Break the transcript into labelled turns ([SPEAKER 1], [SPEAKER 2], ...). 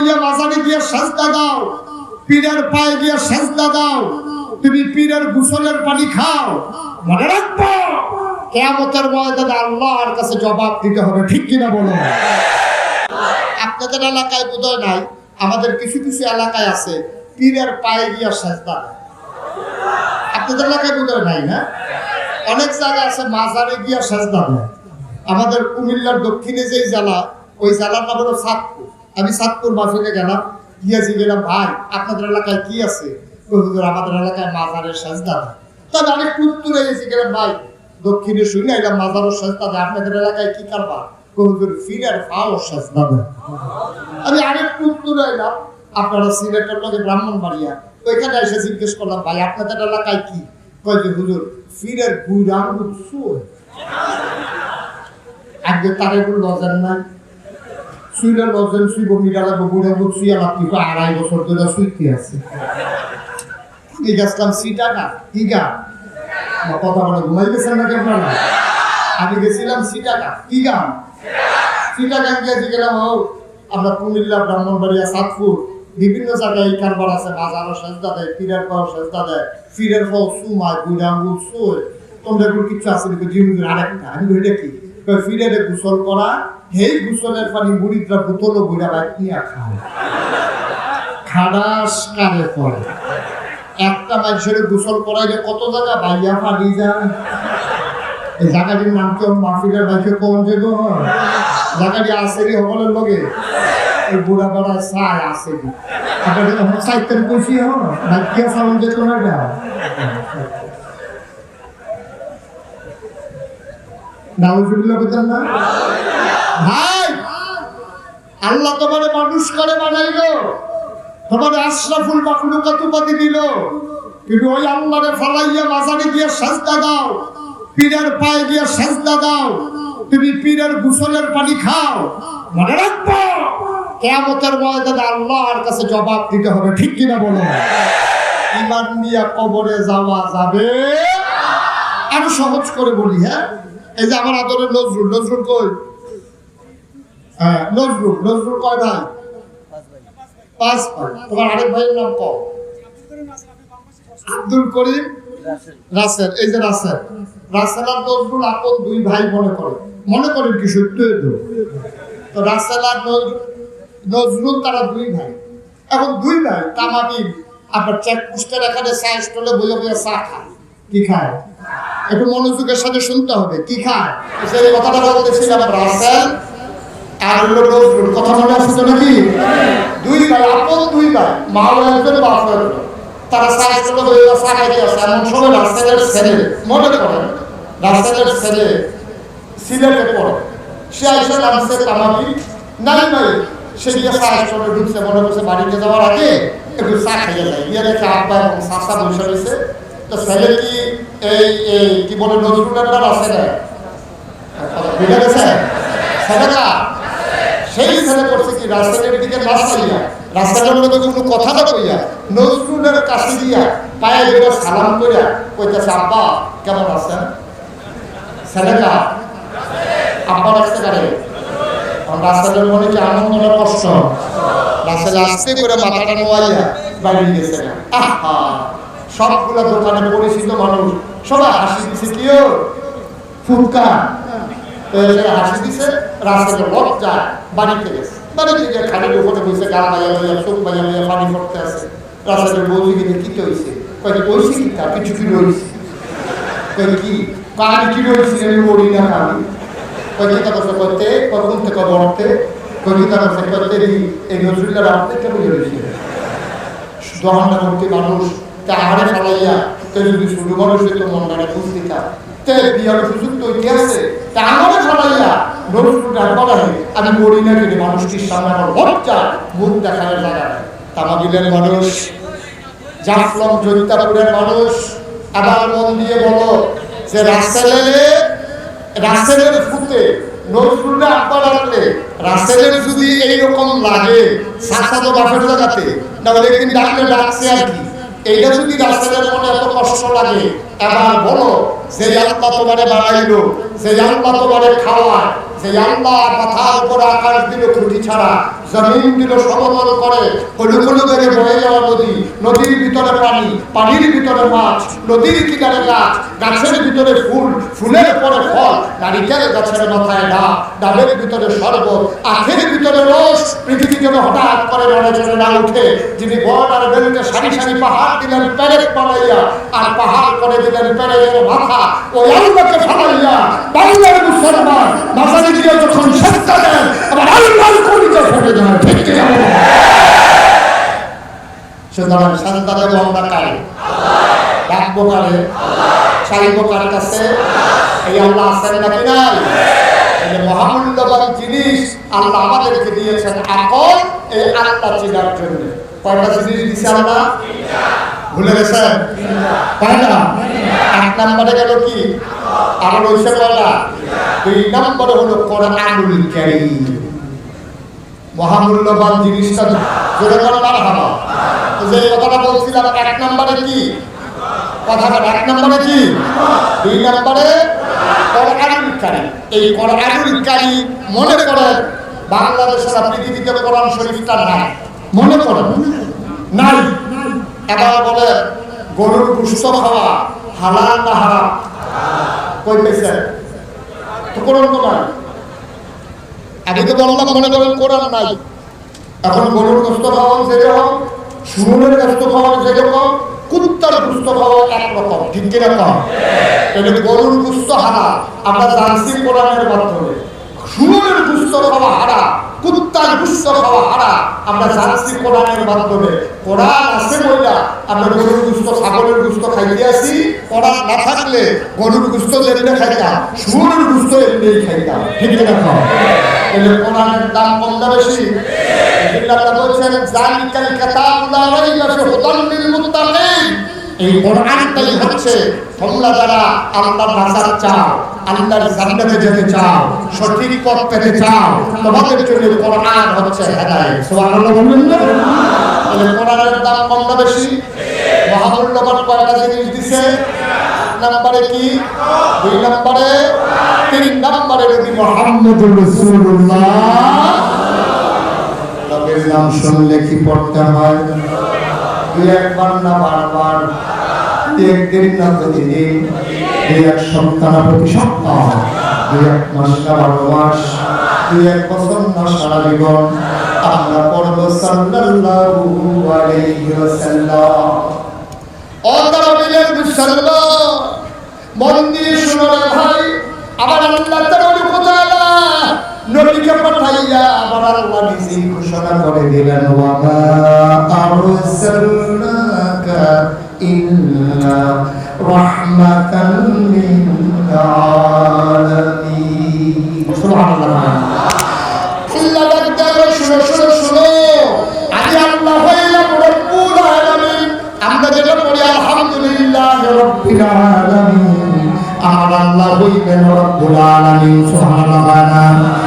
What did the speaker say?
[SPEAKER 1] গিয়ে দাও। পীরের পায়ে গিয়ে দাও। তুমি পীরের পানি খাও। কাছে জবাব দিতে হবে। ঠিক আপনাদের এলাকায় বোধহয় নাই, আমাদের কিছু কিছু এলাকায় আছে, পীরের পায়ে গিয়ে সাজদা। আপনাদের এলাকায় বোধহয় নাই না অনেক জায়গা আছে, মাজারে গিয়া সাজদা দেয় আমাদের কুমিল্লার দক্ষিণে যেই জেলা, ওই জেলার নাম হলো সাতপুর। আমি সাতপুর মাফিকে গেলাম গিয়েছি গেলাম ভাই, আপনাদের এলাকায় কি আছে? আমাদের এলাকায় মাজারের সাজদা তবে আমি উত্তরে গেছি গেলাম, ভাই, দক্ষিণে শুনে এলাম, মাজারের সাজদা আপনাদের এলাকায় কি কারবার? ফিরের সাজদা আমি আরেকটু উত্তরে এলাম, আপনারা সিলেটের লগে ব্রাহ্মণবাড়িয়া। ওইখানে এসে জিজ্ঞেস করলাম, ভাই, আপনাদের এলাকায় কি? কয় যে নাই শুইলে লজেন শুইব মিরা লাগবো বুড়ে বুড় শুইয়া লাগবি তো আড়াই বছর ধরে শুইতে আছে। এই গেছিলাম সিটা না কি গা কথা বলে ঘুমাই গেছেন নাকি আপনারা? আমি গেছিলাম সিটাকা গান সিটাকা গিয়েছি গেলাম, ও, আমরা কুমিল্লা, ব্রাহ্মণবাড়িয়া, সাতপুর, বিভিন্ন জায়গায় এই কারবার আছে, বাজারও সেজদা দেয়, পীরের পাও সেজদা দেয়, পীরের পাও সুমায় বুড়া আঙ্গুল সুয় তোমরা এগুলো কিচ্ছু আছে নাকি? আরেকটা। আমি বলি কি? কই গোসল করা হেই গোসলের পানি বুড়িটা বোতল বুড়া নিয়ে খায়। খাডাস কারে পড়ে একটা মানুষের গোসল করাইলে কত জায়গা বাইয়া পানি যায়? এই জায়গাটির নাম কি মাহফিলের বাইকে কোন যে জায়গাটি আসেরি হবলের লগে? এই বুড়া বেড়া চায় আসেরি আপনাদের সাইতের কইছি হ ভাগ্য সাউন্ড যেত না এটা নাউজুবিল্লাহ বলতেন না? ভাই, আল্লাহ তোমার মানুষ করে বানাইলো। তোমার আশরাফুল মাখলুকাত উপাধি দিল। কিন্তু ওই আল্লাহরে ফালাইয়া মাজারে গিয়ে সাজদা দাও। পীরের পায়ে গিয়ে সাজদা দাও। তুমি পীরের গোসলের পানি খাও। মনে রাখব, কেয়ামতের ময়দানে আল্লাহর কাছে জবাব দিতে হবে, ঠিক কিনা বলো? ইমান নিয়ে কবরে যাওয়া যাবে? আরও সহজ করে বলি হ্যাঁ? এই যে আমার আদরের নজরুল নজরুল কই? হ্যাঁ নজরুল নজরুল কয় ভাই? পাঁচ ভাই। তোমার আরেক ভাইয়ের নাম আব্দুল করিম রাসেল। এই যে রাসেল। রাসেল আর নজরুল আপন দুই ভাই মনে করে। মনে করেন কি তো? রাসেল আর নজরুল তারা দুই ভাই। এখন দুই ভাই তামাবিন আপনার চেক পোস্টের এখানে চা স্টলে বইয়ে বইয়ে চা খায়। কি খায়? একটু মনোযোগের সাথে শুনতে হবে। কি খায়? সেই কথাটা বলতেছিলাম রাসেল। আর কথা মনে আছে তো নাকি? দুই মা তারা সাইকেল হয়ে খাইতে আসে। এমন সময় রাসেলের ছেলে, মনে করেন রাসেলের ছেলে সে আইসা নামছে সে গিয়ে সাইকেলে ঢুকছে, মনে করছে বাড়িতে যাওয়ার আগে একটু চা খাইয়ে যায়। গিয়ে দেখে আব্বা এবং চাষা বসে রয়েছে। তো ছেলে কি এই কি বলে নজরুলের আছে না? বুঝে গেছে? ছেলেটা? সেই ছেলে করছে কি রাস্তার দিকে না রাস্তাটার মধ্যে কোনো কথা না কইয়া, নজরুলের কাছে দিয়া পায়ে ধরে সালাম কইয়া কইতেছে, আব্বা, কেমন আছেন? ছেলেটা আব্বা রাস্তা কারে? রাস্তাটার মনে কি আনন্দ না কষ্ট? রাস্তায় আসতে করে মাথাটা নোয়াইয়া গেছে আহা! সবগুলো দোকানে পরিচিত মানুষ, সবাই হাসি দিছে কিও ফুটকা? হাসি দিছে রাস্তাতে লজ্জা বাড়িতে গেছে। বাড়িতে গিয়ে খাটের উপরে বসে গা বাজা লইয়া, চোখ বাজা লইয়া পানি পড়তে আছে। রাস্তাতে বৌদি গিয়ে কি হয়েছে কয়েক বলছি কি তা? কিছু কি রয়েছে কয়েক কি আমি মরি না আমি কয়েক কথা করতে কখন থেকে বলতে? কয়েক কথা করতে এই নজরুলের আপনি কেমন রয়েছে দহনটা মানুষ, তা আহারে ফলাইয়া, তে যদি শুরু মানুষ তো মনটারে বুঝতে তা তে বিয়ার সুযোগ তো কি আছে। তা ডাকবালাই আমি মরি না মানুষটির সামনে আমার লজ্জা মুখ মানুষ, জাফলং জৈতাপুরের মানুষ, আবার মন দিয়ে বলো যে রাখলে রাস্তালের যদি এইরকম লাগে সাসা তো বাপের জায়গাতে তাহলে একদিন ডাকলে ডাকছে আর কি? এইটা যদি রাস্তাঘাটে মনে এত কষ্ট লাগে, এবার বলো, যে আল্লাহ তোমারে বানাইলো যে আল্লাহ তোমারে খাওয়ায় গাছের ভিতরে ফুল, ফুলের পরে ফল, নারিকেল গাছের মাথায় ডাব, ডাবের ভিতরে শরবত, আখের ভিতরে রস, পৃথিবী যেন হঠাৎ করে নড়ে না উঠে। যিনি সারি সারি পাহাড় দিলেন আর পাহাড় করে দিলেন মাথা, ওই ফালাইয়া বাংলার মুসলমান দিয়ে যখন সত্তা দেন, আবার আল্লাহর কলিজা ফেটে যায় ঠিক না? সুতরাং সন্তান দেব আমরা কারে ডাকবো কারে চাইব কার কাছে এই আল্লাহ আছেন নাকি নাই? মহামূল্যবান জিনিস আল্লাহ আমাদেরকে দিয়েছেন আকল, এই আল্লাহ চিনার জন্য। কয়টা জিনিস দিছে আল্লাহ? ভুলে গেছেন? কয়টা এক নম্বরে গেল কি? আমার ওইসে কয়টা? দুই নম্বরে হলো কোরআনুল কারীম। মহামূল্যবান জিনিসটা জোরে করার হাবা যে কথাটা বলছিলাম, এক নম্বরে কি? কথাটা এক নম্বরে কি? দুই নম্বরে কোরআনুল কারীম। এই কোরআনুল কারীম মনে করেন বাংলাদেশের আর পৃথিবীতে কোরআন শরীফটা নাই। মনে করেন নাই। এবার বলে, গরুর পুষ্ট খাওয়া হালাল না হারাম? কই পেয়েছে? আগে তো এখন গরুর গোস্ত খাওয়ান যেরকম শুনুনের গোস্ত খাওয়ান যেরকম, কুত্তার গুস্ত খাওয়া একরকম। ঠিক কীরকম এটা গরুর গুস্ত হারা আমরা জানছি কোরআনের মাধ্যমে। শুনুনের গুস্ত খাওয়া হারা কুত্তার গুস্ত খাওয়া হারা। আমরা জানছি কোরআনের মাধ্যমে। কোরআন আছে বইলা আমরা গরুর গুস্ত, ছাগলের গুস্ত খাইতে আসি। কোরআন না থাকলে গরুর গুস্ত যেমনি খাইতাম শুনুনের গুস্ত এমনি খাইতাম। ঠিক এই যে কোরআনের দাম কম না বেশি? আল্লাহ বলছেন, জালিকাল কিতাবু লা রাইবা লিল মুত্তাকিন। এই কোরআনটাই হচ্ছে তোমরা যারা আল্লাহর নাজার চাও আল্লাহর জান্নাতে যেতে চাও, সঠিক পথ পেতে চাও। তোমাদের জন্য কোরআন হচ্ছে হেদায়েত। সুবহানাল্লাহ বলবেন না? তাহলে কোরআনের দাম কম না বেশি? মহামূল্যবান কয়টা জিনিস দিছে। নম্বরে কি? দুই নম্বরে? তিন নম্বরে যদি মোহাম্মদুর রাসূলুল্লাহ। নবীর নাম শুনলে কি পড়তে হয়? দুই একবার না বারবার? একদিন না প্রতিদিন দুই এক সপ্তাহ প্রতি সপ্তাহ, দুই এক মাস বারো মাস, দুই এক বছর না সারা জীবন। আমরা পড়ব সাল্লাল্লাহু আলাইহি ওয়াসাল্লাম। অন্তরবিলের মুসলমান মন দিয়ে শুনো ভাই আবার আল্লাহ তাআলা কোথায় নবীকে পাঠাইয়া আবার আল্লাহ নিজে ঘোষণা করে দিলেন, ওয়া মা আরসালনাকা ইল্লা রাহমাতান লিল আলামিন। সুবহানাল্লাহ। আল্লাহ ডাক্তার শুনো শুনো শুনো। আমি আল্লাহ হইলাম রব্বুল আলামিন। আমরা যেটা পড়ি, আলহামদুলিল্লাহ রব্বিল আলামিন। আমার আল্লাহ হইবেন রব্বুল আলামিন, সুবহানাল্লাহ।